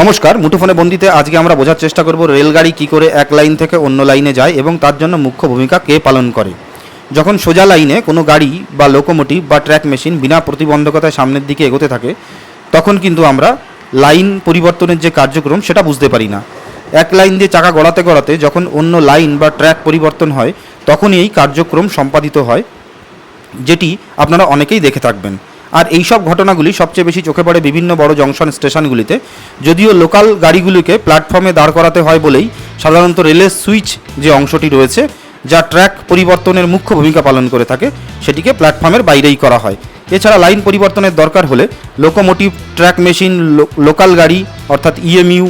নমস্কার, মুঠোফোনে বন্দিতে আজকে আমরা বোঝার চেষ্টা করব রেলগাড়ি কি করে এক লাইন থেকে অন্য লাইনে যায় এবং তার জন্য মুখ্য ভূমিকা কে পালন করে। যখন সোজা লাইনে কোনো গাড়ি বা লোকোমোটিভ বা ট্র্যাক মেশিন বিনা প্রতিবন্ধকতায় সামনের দিকে এগোতে থাকে, তখন কিন্তু আমরা লাইন পরিবর্তনের যে কার্যক্রম সেটা বুঝতে পারি না। এক লাইন দিয়ে চাকা গড়াতে গড়াতে যখন অন্য লাইন বা ট্র্যাক পরিবর্তন হয়, তখনই এই কার্যক্রম সম্পাদিত হয়, যেটি আপনারা অনেকেই দেখে থাকবেন। আর এই সব ঘটনাগুলি সবচেয়ে বেশি চোখে পড়ে বিভিন্ন বড় জংশন স্টেশনগুলিতে। যদিও লোকাল গাড়িগুলিকে প্ল্যাটফর্মে দাঁড় করাতে হয় বলেই সাধারণত রেলের সুইচ যে অংশটি রয়েছে, যা ট্র্যাক পরিবর্তনের মুখ্য ভূমিকা পালন করে থাকে, সেটিকে প্ল্যাটফর্মের বাইরেই করা হয়। এছাড়া লাইন পরিবর্তনের দরকার হলে লোকোমোটিভ ট্র্যাক মেশিন লোকাল গাড়ি, অর্থাৎ ইএমইউ,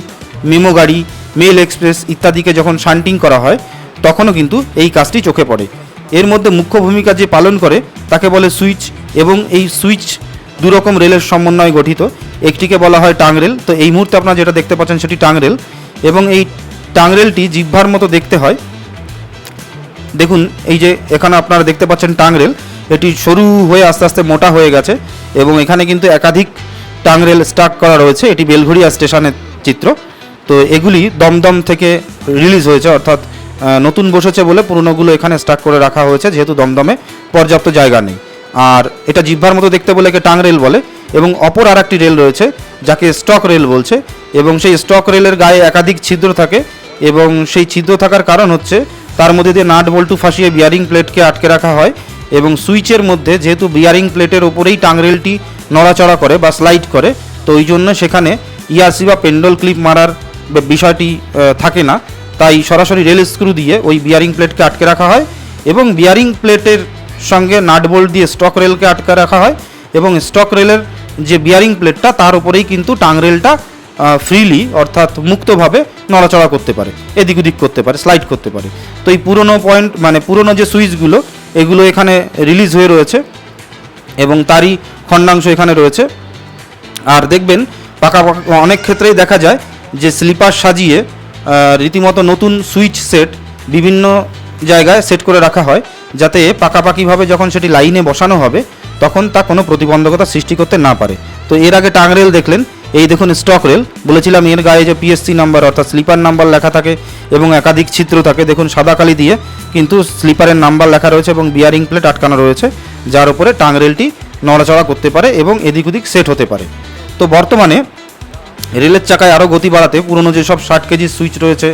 মেমো গাড়ি, মেল এক্সপ্রেস ইত্যাদিকে যখন শান্টিং করা হয়, তখনও কিন্তু এই কাজটি চোখে পড়ে। এর মধ্যে মুখ্য ভূমিকা যে পালন করে, তাকে বলে সুইচ এবং এই সুইচ দুরকম রেলের সমন্বয়ে গঠিত। একটিকে বলা হয় টাংরেল তো এই মুহূর্তে আপনারা যেটা দেখতে পাচ্ছেন সেটি টাংরেল এবং এই টাংরেলটি জিহ্বার মতো দেখতে হয়। দেখুন, এই যে এখানে আপনারা দেখতে পাচ্ছেন টাংরেল এটি সরু হয়ে আস্তে আস্তে মোটা হয়ে গেছে এবং এখানে কিন্তু একাধিক টাংরেল স্টাক করা রয়েছে। এটি বেলঘড়িয়া স্টেশনের চিত্র। তো এগুলি দমদম থেকে রিলিজ হয়েছে, অর্থাৎ নতুন বসেছে বলে পুরনোগুলো এখানে স্টাক করে রাখা হয়েছে, যেহেতু দমদমে পর্যাপ্ত জায়গা নেই। আর এটা জিহ্বার মতো দেখতে বলে একে টাং রেল বলে, এবং অপর আর একটি রেল রয়েছে, যাকে স্টক রেল বলছে, এবং সেই স্টক রেলের গায়ে একাধিক ছিদ্র থাকে, এবং সেই ছিদ্র থাকার কারণ হচ্ছে, তার মধ্যে দিয়ে নাট বল্টু ফাঁসিয়ে বিয়ারিং প্লেটকে আটকে রাখা হয়, এবং সুইচের মধ্যে যেহেতু বিয়ারিং প্লেটের ওপরেই টাংরেলটি নড়াচড়া করে বা স্লাইড করে, তো ওই জন্য সেখানে ইয়াসি বা পেন্ডল ক্লিপ মারার বিষয়টি থাকে না। তাই সরাসরি রেল স্ক্রু দিয়ে ওই বিয়ারিং প্লেটকে আটকে রাখা হয় এবং বিয়ারিং প্লেটের সঙ্গে নাট বোল্ট দিয়ে স্টক রেলকে আটকে রাখা হয় এবং স্টক রেলের যে বিয়ারিং প্লেটটা তার উপরেই কিন্তু টাং রেলটা ফ্রিলি অর্থাৎ মুক্তভাবে নড়াচড়া করতে পারে, এদিক ওদিক করতে পারে স্লাইড করতে পারে। তো এই পুরনো পয়েন্ট মানে পুরনো যে সুইচগুলো এগুলো এখানে রিলিজ হয়ে রয়েছে এবং তারই খণ্ডাংশ এখানে রয়েছে। আর দেখবেন, পাকা অনেক ক্ষেত্রেই দেখা যায় যে স্লিপার সাজিয়ে রীতিমতো নতুন সুইচ সেট বিভিন্ন জায়গায় সেট করে রাখা হয়, যাতে পাকাপাকিভাবে যখন সেটি লাইনে বসানো হবে, তখন তা কোনো প্রতিবন্ধকতা সৃষ্টি করতে না পারে। তো এর আগে টাংরেল দেখলেন, এই দেখুন স্টক রেল, বলেছিলাম এর গায়ে যে পিএসসি নাম্বার অর্থাৎ স্লিপার নাম্বার লেখা থাকে এবং একাধিক চিত্র থাকে, দেখুন সাদা কালি দিয়ে, কিন্তু স্লিপারের নাম্বার লেখা রয়েছে এবং বিয়ারিং প্লেট আটকানো রয়েছে, যার উপরে টাংরেলটি নড়াচড়া করতে পারে এবং এদিক ওদিক সেট হতে পারে। তো বর্তমানে রেলের চাকায় আরও গতি বাড়াতে পুরনো যেসব ষাট কেজির সুইচ রয়েছে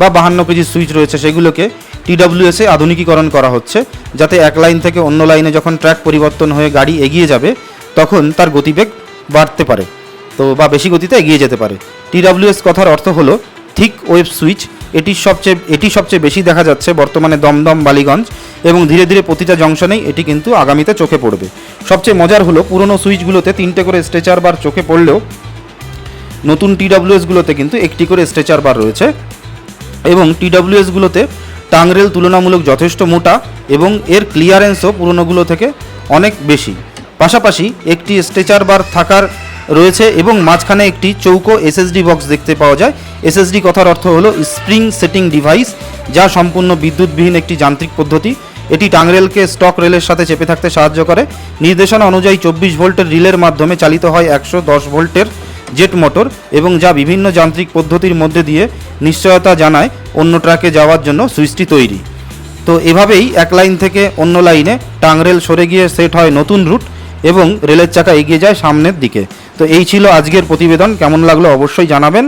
বা বাহান্ন কেজির সুইচ রয়েছে, সেগুলোকে টিডাব্লিউএসে আধুনিকীকরণ করা হচ্ছে, যাতে এক লাইন থেকে অন্য লাইনে যখন ট্র্যাক পরিবর্তন হয়ে গাড়ি এগিয়ে যাবে, তখন তার গতিবেগ বাড়তে পারে, তো বা বেশি গতিতে এগিয়ে যেতে পারে। টিডাব্লিউএস কথার অর্থ হলো থিক ওয়েব সুইচ, এটি সবচেয়ে এটি সবচেয়ে বেশি দেখা যাচ্ছে বর্তমানে দমদম, বালিগঞ্জ এবং ধীরে ধীরে প্রতিটা জংশনেই এটি কিন্তু আগামীতে চোখে পড়বে। সবচেয়ে মজার হলো, পুরনো সুইচগুলোতে তিনটে করে স্ট্রেচার বার চোখে পড়লেও নতুন টিডাব্লিউএসগুলোতে কিন্তু একটি করে স্ট্রেচার বার রয়েছে এবং টিডাব্লিউএসগুলোতে টাংরেল তুলনামূলক যথেষ্ট মোটা এবং এর ক্লিয়ারেন্সও পুরনোগুলো থেকে অনেক বেশি। পাশাপাশি একটি স্ট্রেচার বার থাকার রয়েছে এবং মাঝখানে একটি চৌকো এসএসডি বক্স দেখতে পাওয়া যায়। এসএসডি কথার অর্থ হলো স্প্রিং সেটিং ডিভাইস যা সম্পূর্ণ বিদ্যুৎবিহীন একটি যান্ত্রিক পদ্ধতি। এটি টাংরেলকে স্টক রেলের সাথে চেপে থাকতে সাহায্য করে। নির্দেশনা অনুযায়ী চব্বিশ ভোল্টের রিলের মাধ্যমে চালিত হয় একশো দশ ভোল্টের জেট মোটর এবং যা বিভিন্ন যান্ত্রিক পদ্ধতির মধ্যে দিয়ে নিশ্চয়তা জানায় অন্য ট্র্যাকে যাওয়ার জন্য সুইচটি তৈরি। তো এভাবেই এক লাইন থেকে অন্য লাইনে টাংরেল সরে গিয়ে সেট হয় নতুন রুট এবং রেলের চাকা এগিয়ে যায় সামনের দিকে। তো এই ছিল আজকের প্রতিবেদন। কেমন লাগল অবশ্যই জানাবেন।